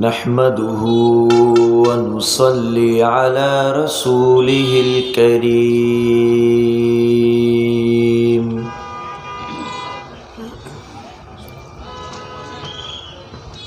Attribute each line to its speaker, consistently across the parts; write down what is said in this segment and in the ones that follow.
Speaker 1: نحمده ونصلي على رسوله الكريم.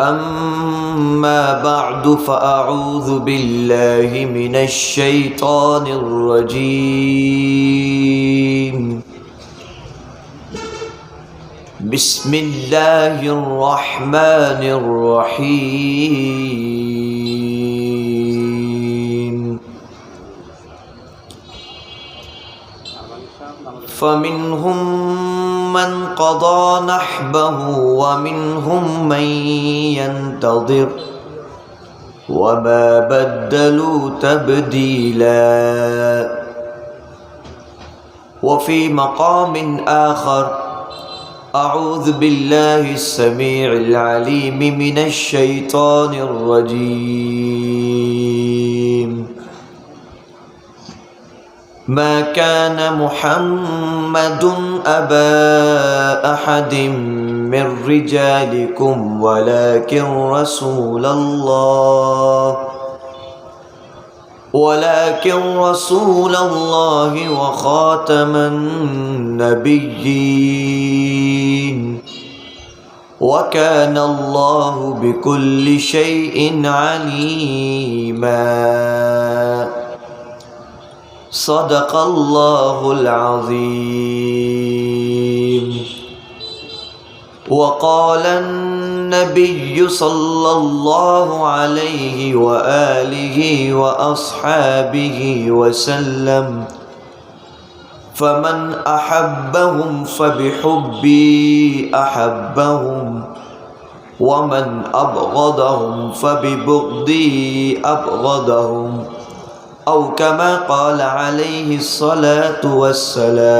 Speaker 1: أما بعد فأعوذ بالله من الشيطان الرجيم. بسم الله الرحمن الرحيم فمنهم من قضى نحبه ومنهم من ينتظر وما بدلوا تبديلا وفي مقام آخر أعوذ بالله السميع العليم من الشيطان الرجيم. ما كان محمد أبا أحد من رجالكم ولكن رسول الله ولكن رسول الله وخاتم النبيين. وكان الله بكل شيء عليما. صدق الله العظيم. وقال النبي صلى الله عليه وآله وأصحابه وسلم فمن أحبهم فبحبي أحبهم ومن أبغضهم فببغضي أبغضهم أو كما قال عليه الصلاة والسلام.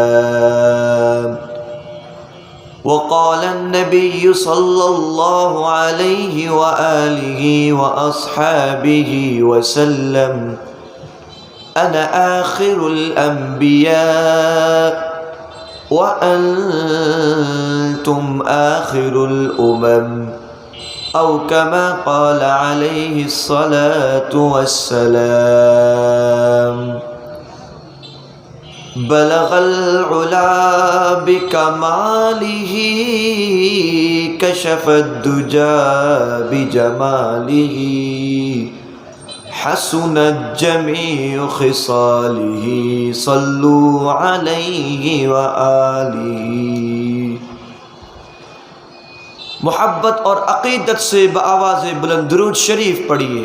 Speaker 1: وقال النبي صلى الله عليه وآله وأصحابه وسلم أنا آخر الأنبياء وأنتم آخر الأمم أو كما قال عليه الصلاة والسلام. بلغ العلا بكماله كشف الدجى بجماله حسنت جميع خصاله، صلوا عليه وآله محبت اور عقیدت سے بآواز بلند درود شریف پڑھیے۔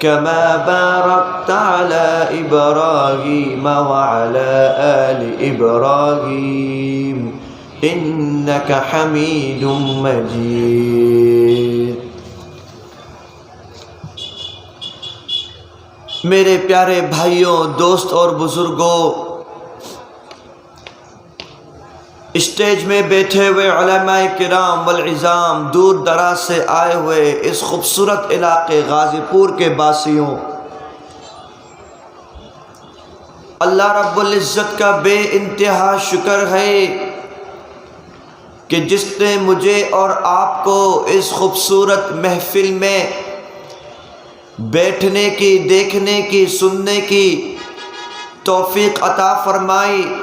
Speaker 1: كما باركت على إبراهيم وعلى آل إبراهيم. إنك حميد مجيد. میرے پیارے بھائیوں دوست اور بزرگوں اسٹیج میں بیٹھے ہوئے علماء کرام والعظام دور دراز سے آئے ہوئے اس خوبصورت علاقے غازی پور کے باسیوں۔ اللہ رب العزت کا بے انتہا شکر ہے کہ جس نے مجھے اور آپ کو اس خوبصورت محفل میں بیٹھنے کی، دیکھنے کی، سننے کی توفیق عطا فرمائی۔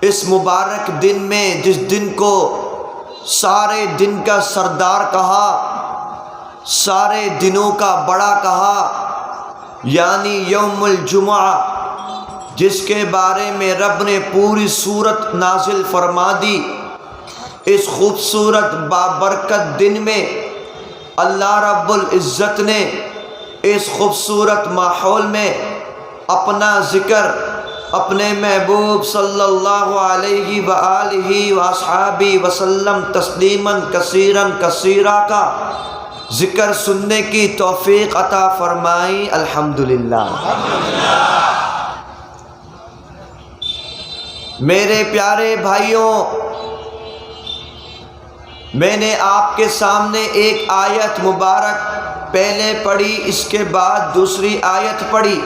Speaker 1: اس مبارک دن میں جس دن کو سارے دن کا سردار کہا، سارے دنوں کا بڑا کہا یعنی یوم الجمعہ، جس کے بارے میں رب نے پوری صورت نازل فرما دی۔ اس خوبصورت بابرکت دن میں اللہ رب العزت نے اس خوبصورت ماحول میں اپنا ذکر اپنے محبوب صلی اللہ علیہ وآلہ واصحابی وسلم تسلیما، کثیرا، کثیرہ کا ذکر سننے کی توفیق عطا فرمائی۔ الحمدللہ۔ میرے پیارے بھائیوں، میں نے آپ کے سامنے ایک آیت مبارک پہلے پڑھی، اس کے بعد دوسری آیت پڑھی۔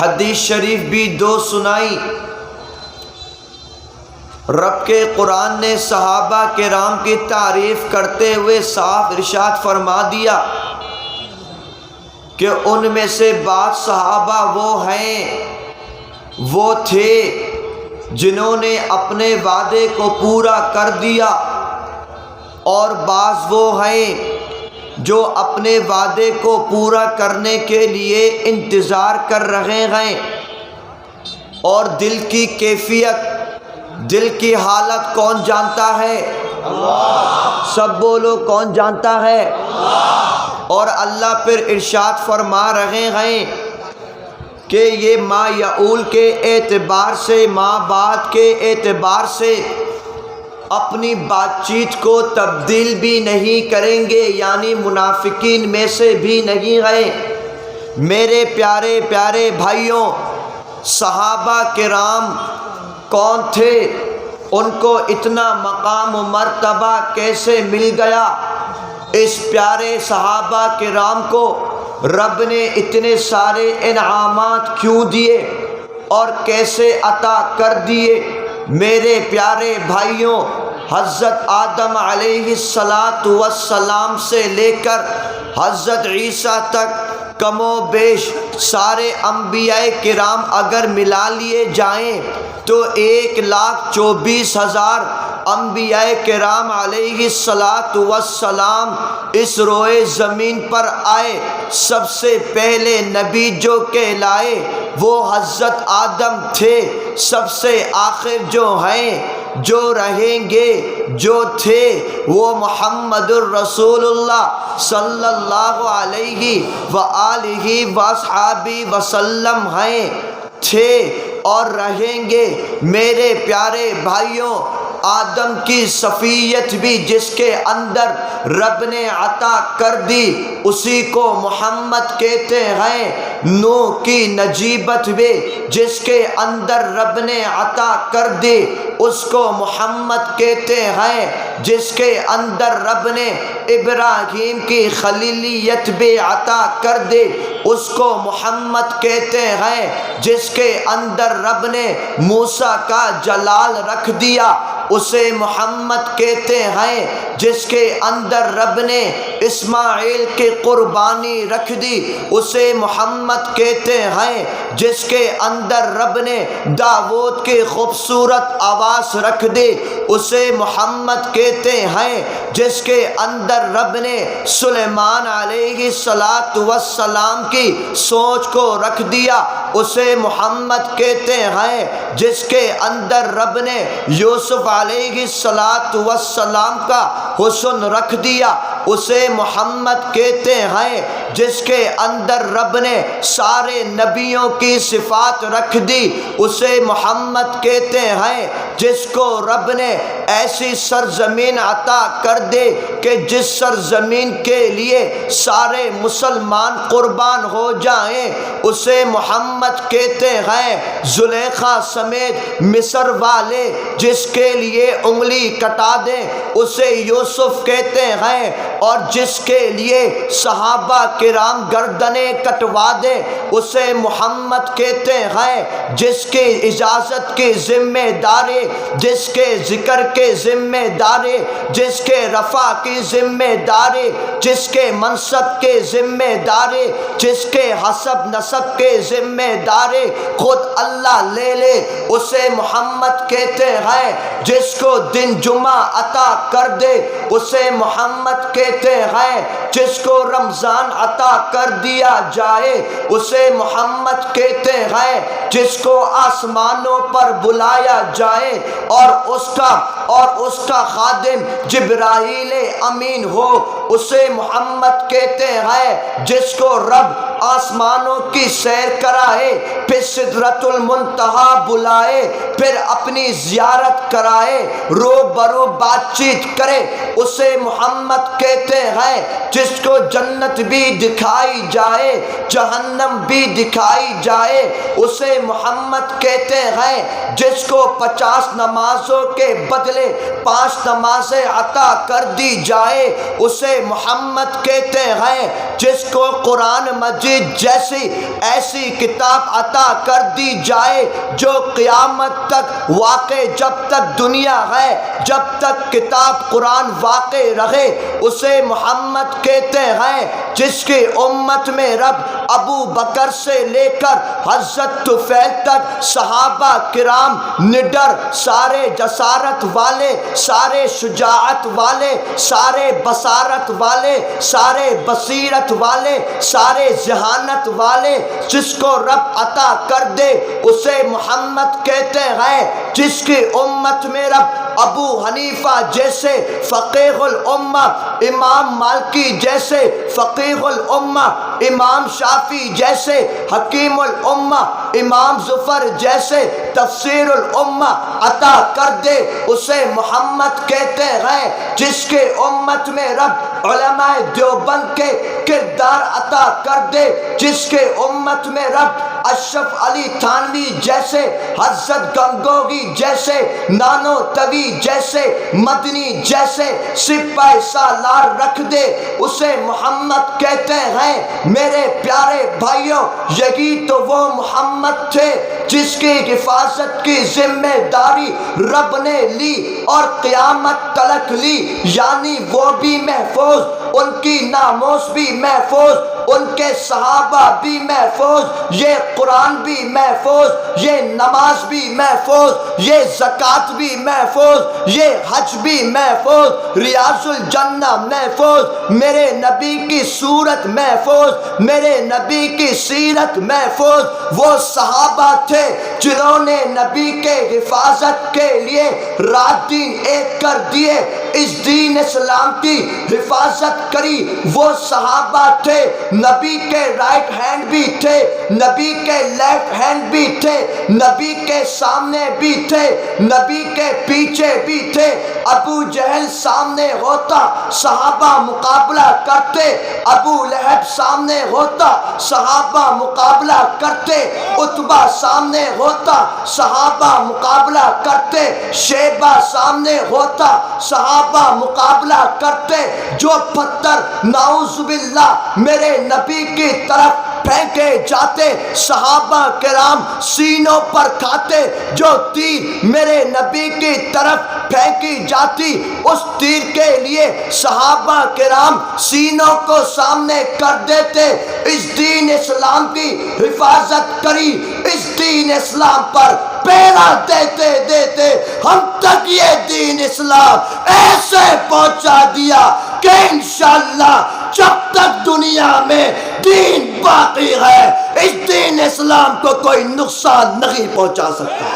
Speaker 1: حدیث شریف بھی دو سنائی۔ رب کے قرآن نے صحابہ کے رام کی تعریف کرتے ہوئے صاف ارشاد فرما دیا کہ ان میں سے بعض صحابہ وہ ہیں، وہ تھے جنہوں نے اپنے وعدے کو پورا کر دیا اور بعض وہ ہیں جو اپنے وعدے کو پورا کرنے کے لیے انتظار کر رہے ہیں۔ اور دل کی کیفیت، دل کی حالت کون جانتا ہے؟ سب بولو کون جانتا ہے؟ اور اللہ پھر ارشاد فرما رہے ہیں کہ یہ ماں یعول کے اعتبار سے ماں بات کے اعتبار سے اپنی بات چیت کو تبدیل بھی نہیں کریں گے یعنی منافقین میں سے بھی نہیں گئے میرے پیارے پیارے بھائیوں، صحابہ کرام کون تھے؟ ان کو اتنا مقام و مرتبہ کیسے مل گیا؟ اس پیارے صحابہ کرام کو رب نے اتنے سارے انعامات کیوں دیے اور کیسے عطا کر دیے؟ میرے پیارے بھائیوں حضرت آدم علیہ السلاۃ وسلام سے لے کر حضرت عیسیٰ تک کم و بیش سارے انبیاء کرام اگر ملا لیے جائیں تو ایک لاکھ چوبیس ہزار انبیاء کرام علیہ السلاۃ وسلام اس روئے زمین پر آئے۔ سب سے پہلے نبی جو کہلائے وہ حضرت آدم تھے۔ سب سے آخر جو ہیں جو رہیں گے، جو تھے، وہ محمد الرسول اللہ صلی اللہ علیہ و وصحابی وسلم ہیں، تھے اور رہیں گے۔ میرے پیارے بھائیوں، آدم کی صفیت بھی جس کے اندر رب نے عطا کر دی، اسی کو محمد کہتے ہیں۔ نو کی نجیبت بھی جس کے اندر رب نے عطا کر دی۔ اس کو محمد کہتے ہیں، جس کے اندر رب نے ابراہیم کی خلیلیت بھی عطا کر دی۔ اس کو محمد کہتے ہیں، جس کے اندر رب نے موسیٰ کا جلال رکھ دیا۔ اسے محمد کہتے ہیں، جس کے اندر رب نے اسماعیل کی قربانی رکھ دی۔ اسے محمد کہتے ہیں، جس کے اندر رب نے داود کی خوبصورت آواز رکھ دی اسے محمد کہتے ہیں، جس کے اندر رب نے سلیمان علیہ السلاۃ وسلام کی سوچ کو رکھ دیا، اسے محمد کہتے ہیں، جس کے اندر رب نے یوسف علیہ السلاۃ وسلام کا حسن رکھ دیا، اسے محمد کہتے ہیں جس کے اندر رب نے سارے نبیوں کی صفات رکھ دی، اسے محمد کہتے ہیں، جس کو رب نے ایسی سرزمین عطا کر دے کہ جس سرزمین کے لیے سارے مسلمان قربان ہو جائیں، اسے محمد کہتے ہیں۔ زلیخا سمیت مصر والے جس کے لیے انگلی کٹا دیں، اسے یوسف کہتے ہیں اور جس کے لیے صحابہ کرام گردنیں کٹوا دے، اسے محمد کہتے ہیں، جس کی اجازت کی ذمہ داری، جس کے ذکر کے ذمہ داری، جس کے رفع کی ذمہ داری، جس کے منصب کے ذمہ داری، جس کے حسب نصب کے ذمہ داری خود اللہ لے لے، اسے محمد کہتے ہیں، جس کو دن جمعہ عطا کر دے، اسے محمد کہتے ہیں، جس کو رمضان عطا کر دیا جائے۔ اسے محمد کہتے ہیں، جس کو آسمانوں پر بلایا جائے۔ اور اس کا، اور اس کا خادم جبرائیل امین ہو۔ اسے محمد کہتے ہیں، جس کو رب آسمانوں کی سیر کرائے، پھر صدرت المنتہا بلائے، پھر اپنی زیارت کرائے، رو برو بات چیت کرے، اسے محمد کہتے ہیں، جس کو جنت بھی دکھائی جائے، جہنم بھی دکھائی جائے، اسے محمد کہتے ہیں، جس کو پچاس نمازوں کے بدلے پانچ نمازیں عطا کر دی جائے، اسے محمد کہتے ہیں، جس کو قرآن مجید جیسی ایسی کتاب عطا کر دی جائے جو قیامت تک واقع جب تک دنیا ہے، جب تک کتاب قرآن واقع رہے، اسے محمد کہتے ہیں، جس کی امت میں رب ابو بکر سے لے کر حضرت طفیل تک صحابہ کرام، نڈر، سارے جسارت والے، سارے شجاعت والے، سارے بصارت والے، سارے بصیرت والے، سارے ذہانت والے، جس کو رب عطا کر دے، اسے محمد کہتے ہیں، جس کی امت میں رب ابو حنیفہ جیسے فقیح الامہ امام مالکی جیسے فقیح الامہ امام شافی جیسے حکیم الامہ امام ظفر جیسے تفسیر الامہ عطا کر دے، اسے محمد کہتے ہیں جس کے امت میں رب علماء دیوبند کے کردار عطا کر دے، جس کے امت میں رب اشرف علی تھانوی جیسے حضرت گنگوگی جیسے، نانو توی جیسے، مدنی جیسے سپاہ سالار رکھ دے، اسے محمد کہتے ہیں، میرے پیارے بھائیوں، یہی تو وہ محمد تھے جس کی حفاظت کی ذمہ داری رب نے لی اور قیامت تلک لی یعنی وہ بھی محفوظ، ان کی ناموس بھی محفوظ ان کے صحابہ بھی محفوظ، یہ قرآن بھی محفوظ، یہ نماز بھی محفوظ، یہ زکوٰۃ بھی محفوظ، یہ حج بھی محفوظ، ریاض الجنہ محفوظ، میرے نبی کی صورت محفوظ، میرے نبی کی سیرت محفوظ۔ وہ صحابہ تھے جنہوں نے نبی کے حفاظت کے لیے رات دن ایک کر دیے، اس دین اسلام کی حفاظت کری۔ وہ صحابہ تھے نبی کے رائٹ ہینڈ بھی تھے، نبی کے لیفٹ ہینڈ بھی تھے، نبی کے سامنے بھی تھے، نبی کے پیچھے بھی تھے۔ ابو جہل سامنے ہوتا، صحابہ مقابلہ کرتے۔ ابو لہب سامنے ہوتا، صحابہ مقابلہ کرتے۔ اتبا سامنے ہوتا، صحابہ مقابلہ کرتے۔ شیبہ سامنے ہوتا، صحابہ مقابلہ کرتے۔ جو پتھر، نعوذ باللہ، میرے نبی کی طرف پھینکے جاتے صحابہ کرام سینوں پر کھاتے، جو تیر میرے نبی کی طرف پھینکی جاتی، اس تیر کے لیے صحابہ کرام سینوں کو سامنے کر دیتے۔ اس دین اسلام کی حفاظت کری، اس دین اسلام پر پیرا دیتے دیتے۔ ہم تک یہ دین اسلام ایسے پہنچا دیا کہ انشاءاللہ جب تک دنیا میں دین باقی ہے، اس دین اسلام کو کوئی نقصان نہیں پہنچا سکتا۔